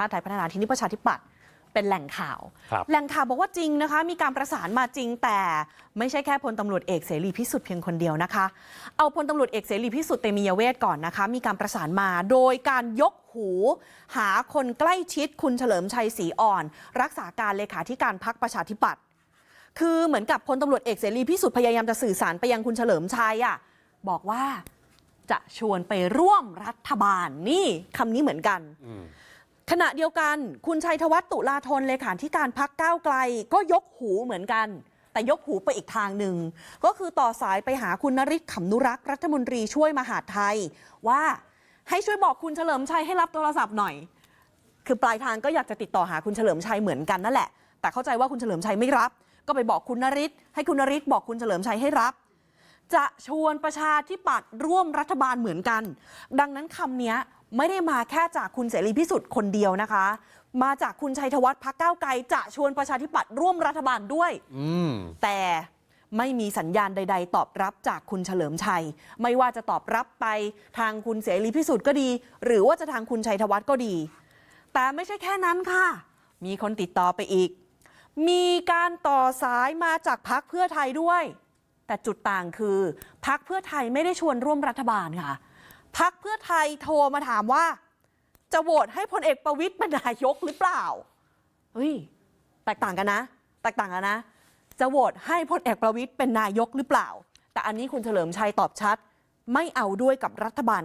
ชาติไทยพัฒนาที่นี่ประชาธิปัตย์เป็นแหล่งข่าวครับแหล่งข่าวบอกว่าจริงนะคะ มีการประสานมาจริงแต่ไม่ใช่แค่พลตำรวจเอกเสรีพิสุทธิ์เพียงคนเดียวนะคะ เอาพลตำรวจเอกเสรีพิสุทธิ์เตมียเวทก่อนนะคะ มีการประสานมาโดยการยกหู หาคนใกล้ชิดคุณเฉลิมชัยศรีอ่อน รักษาการเลขาธิการพักประชาธิปัตย์คือเหมือนกับพลตำรวจเอกเสรีพิสุทธิ์พยายามจะสื่อสารไปยังคุณเฉลิมชัยอะบอกว่าจะชวนไปร่วมรัฐบาลนี่คำนี้เหมือนกันอืม ขณะเดียวกัน คุณชัยธวัฒน์ตุลาธนเลขาธิการพักก้าวไกล ก็ยกหูเหมือนกัน แต่ยกหูไปอีกทางหนึ่ง ก็คือต่อสายไปหาคุณนริศขำนุรักษ์รัฐมนตรีช่วยมหาดไทย ว่าให้ช่วยบอกคุณเฉลิมชัยให้รับโทรศัพท์หน่อย คือปลายทางก็อยากจะติดต่อหาคุณเฉลิมชัยเหมือนกันนั่นแหละ แต่เข้าใจว่าคุณเฉลิมชัยไม่รับ ก็ไปบอกคุณนริศให้คุณนริศบอกคุณเฉลิมชัยให้รับจะชวนประชาธิปัตย์ร่วมรัฐบาลเหมือนกัน ดังนั้นคำนี้ ไม่ได้มาแค่จากคุณเสรีพิสุทธิ์คนเดียวนะคะ มาจากคุณชัยธวัฒน์พักก้าวไกลจะชวนประชาธิปัตย์ร่วมรัฐบาลด้วย อืม แต่ไม่มีสัญญาณใด ๆ ตอบรับจากคุณเฉลิมชัย ไม่ว่าจะตอบรับไปทางคุณเสรีพิสุทธิ์ก็ดี หรือว่าจะทางคุณชัยธวัฒน์ก็ดี แต่ไม่ใช่แค่นั้นค่ะ มีคนติดต่อไปอีก มีการต่อสายมาจากพักเพื่อไทยด้วย แต่จุดต่างคือพักเพื่อไทยไม่ได้ชวนร่วมรัฐบาลค่ะ พักเพื่อไทยโทรมาถามว่า จะโหวตให้พลเอกประวิตยเป็นนายกหรือเปล่าเฮ้ยแตกต่างกันนะ แตกต่างกันนะ จะโหวตให้พลเอกประวิตยเป็นนายกหรือเปล่า แต่อันนี้คุณเฉลิมชัยตอบชัด ไม่เอาด้วยกับรัฐบาล